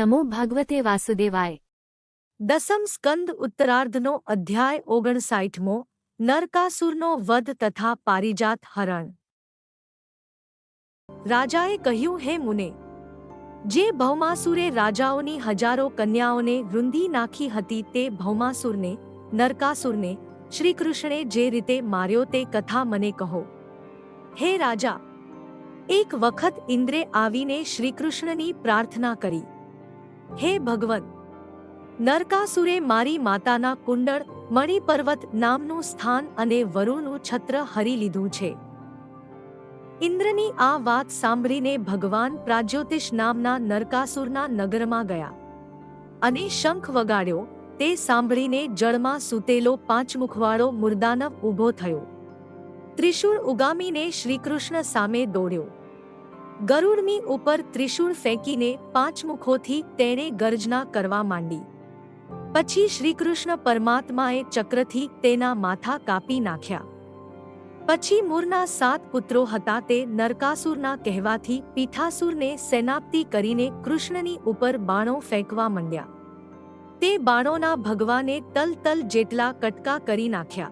નમો ભગવતે વાસુદેવાય દસમ સ્કંદ ઉત્તરાર્ધનો અધ્યાય ઓગણસાઠમો નરકાસુરનો વધ તથા પારિજાત હરણ રાજાએ કહ્યું, હે મુને, જે ભૌમાસુરે રાજાઓની હજારો કન્યાઓને રૂંધી નાખી હતી તે ભૌમાસુરને, નરકાસુરને, શ્રીકૃષ્ણે જે રીતે માર્યો તે કથા મને કહો. હે રાજા, એક વખત ઇન્દ્રે આવીને શ્રીકૃષ્ણની પ્રાર્થના કરી. હે ભગવન નરકાસુરે મારી માતાના કુંડળ મણિપર્વત નામનું સ્થાન અને વરુણનું છત્ર હરી લીધું છે. ઇન્દ્રની આ વાત સાંભળીને ભગવાન પ્રાજ્યોતિષ નામના નરકાસુરના નગરમાં ગયા અને શંખ વગાડ્યો. તે સાંભળીને જળમાં સૂતેલો પાંચમુખવાળો મુર્દાનવ ઊભો થયો. ત્રિશૂળ ઉગામીને શ્રીકૃષ્ણ સામે દોડ્યો. ગરુડની ઉપર ત્રિશૂળ ફેંકીને પાંચ મુખોથી તેણે ગર્જના કરવા માંડી. પછી શ્રીકૃષ્ણ પરમાત્માએ ચક્રથી તેના માથા કાપી નાખ્યા. પછી મૂરના સાત પુત્રો હતા તે નરકાસુરના કહેવાથી પીઠાસુરને સેનાપ્તિ કરીને કૃષ્ણની ઉપર બાણો ફેંકવા માંડ્યા. તે બાણોના ભગવાને તલ તલ જેટલા કટકા કરી નાખ્યા.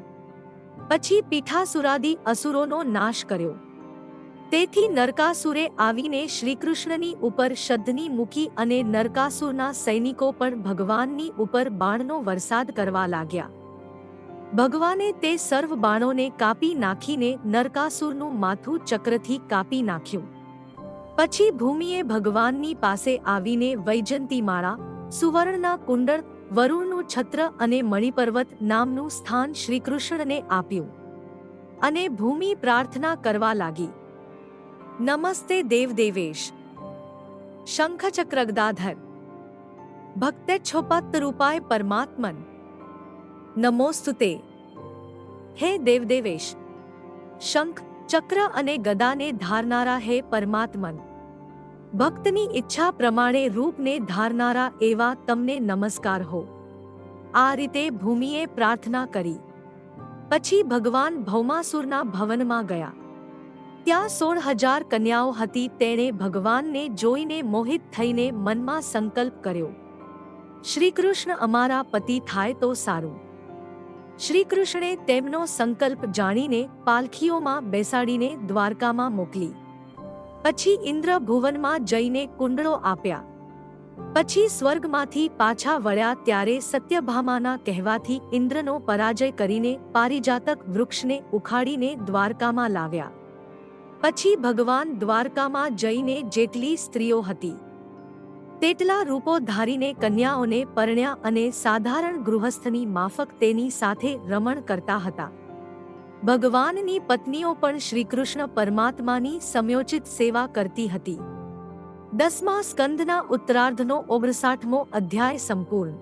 પછી પીઠાસુરાદી અસુરોનો નાશ કર્યો. તેથી નરકાસુરે આવીને શ્રીકૃષ્ણની ઉપર શદ્ધની મૂકી અને નરકાસુરના સૈનિકો પણ ભગવાનની ઉપર બાણનો વરસાદ કરવા લાગ્યા. ભગવાને તે સર્વ બાણોને કાપી નાખીને નરકાસુરનું માથું ચક્રથી કાપી નાખ્યું. પછી ભૂમિએ ભગવાનની પાસે આવીને વૈજંતીમાળા સુવર્ણના કુંડળ, વરુણનું છત્ર અને મણિપર્વત નામનું સ્થાન શ્રીકૃષ્ણને આપ્યું. અને ભૂમિ પ્રાર્થના કરવા લાગી. નમસ્તે દેવદેવેશ શંખચક્રગદાધર ભક્તેચ્છોપત્તરૂપાય પરમાત્મન નમોસ્તુતે હે દેવદેવેશ શંખ ચક્ર અને ગદાને ધારનારા હે પરમાત્મન ભક્તની ઈચ્છા પ્રમાણે રૂપને ધારનારા એવા તમને નમસ્કાર હો આ રીતે ભૂમિએ પ્રાર્થના કરી પછી ભગવાન ભૌમાસુરના ભવનમાં ગયા ત્યાં સોળ હજાર કન્યાઓ હતી. તેણે ભગવાનને જોઈને મોહિત થઈને મનમાં સંકલ્પ કર્યો. શ્રીકૃષ્ણ અમારા પતિ થાય તો સારું. શ્રીકૃષ્ણે તેમનો સંકલ્પ જાણીને પાલખીઓમાં બેસાડીને દ્વારકામાં મોકલી. પછી ઇન્દ્ર ભુવનમાં જઈને કુંડળો આપ્યા. પછી સ્વર્ગમાંથી પાછા વળ્યા ત્યારે સત્યભામાના કહેવાથી ઇન્દ્રનો પરાજય કરીને પારિજાતક વૃક્ષને ઉખાડીને દ્વારકામાં લાવ્યા. પછી ભગવાન દ્વારકામાં જઈને જેટલી સ્ત્રીઓ હતી, તેટલા રૂપો ધારીને કન્યાઓને પરણ્યા અને સાધારણ ગૃહસ્થની માફક તેની સાથે રમણ કરતા હતા. ભગવાનની પત્નીઓ પણ શ્રીકૃષ્ણ પરમાત્માની સમયોચિત સેવા કરતી હતી. દસમા સ્કંદના ઉત્તરાર્ધનો ઓગણસાઠમો અધ્યાય સંપૂર્ણ